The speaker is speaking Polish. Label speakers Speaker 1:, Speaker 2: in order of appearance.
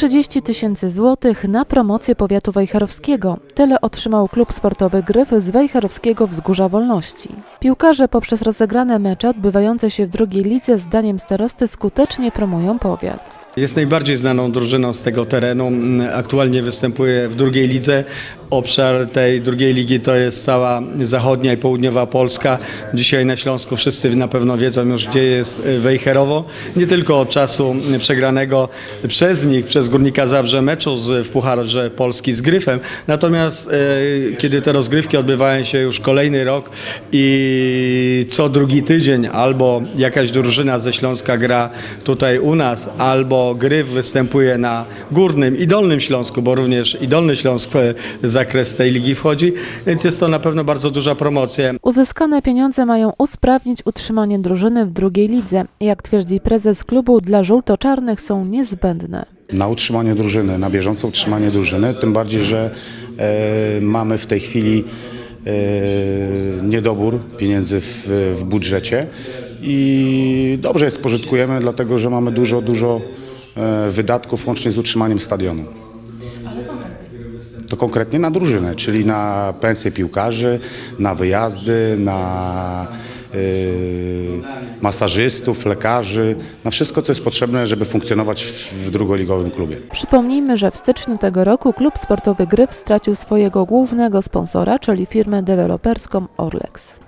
Speaker 1: 30 tysięcy złotych na promocję powiatu wejherowskiego. Tyle otrzymał klub sportowy Gryf z wejherowskiego Wzgórza Wolności. Piłkarze poprzez rozegrane mecze odbywające się w drugiej lidze zdaniem starosty skutecznie promują powiat.
Speaker 2: Jest najbardziej znaną drużyną z tego terenu. Mm, Aktualnie występuje w drugiej lidze. Obszar tej drugiej ligi to jest cała zachodnia i południowa Polska. Dzisiaj na Śląsku wszyscy na pewno wiedzą już, gdzie jest y, Wejherowo. Nie tylko od czasu przegranego przez nich, przez Górnika Zabrze meczu z, w Pucharze Polski z Gryfem. Natomiast y, kiedy te rozgrywki odbywają się już kolejny rok i co drugi tydzień albo jakaś drużyna ze Śląska gra tutaj u nas, albo Gryf występuje na Górnym i Dolnym Śląsku, bo również i Dolny Śląsk w zakres tej ligi wchodzi, więc jest to na pewno bardzo duża promocja.
Speaker 1: Uzyskane pieniądze mają usprawnić utrzymanie drużyny w drugiej lidze. Jak twierdzi prezes klubu, dla żółto-czarnych są niezbędne.
Speaker 3: na utrzymanie drużyny, na bieżące utrzymanie drużyny, tym bardziej, że e, mamy w tej chwili e, niedobór pieniędzy w, w budżecie i dobrze je spożytkujemy, dlatego że mamy dużo, dużo e, wydatków łącznie z utrzymaniem stadionu. To konkretnie na drużynę, czyli na pensje piłkarzy, na wyjazdy, na y, masażystów, lekarzy, na wszystko, co jest potrzebne, żeby funkcjonować w, drugoligowym klubie.
Speaker 1: Przypomnijmy, że w styczniu tego roku klub sportowy Gryf stracił swojego głównego sponsora, czyli firmę deweloperską Orlex.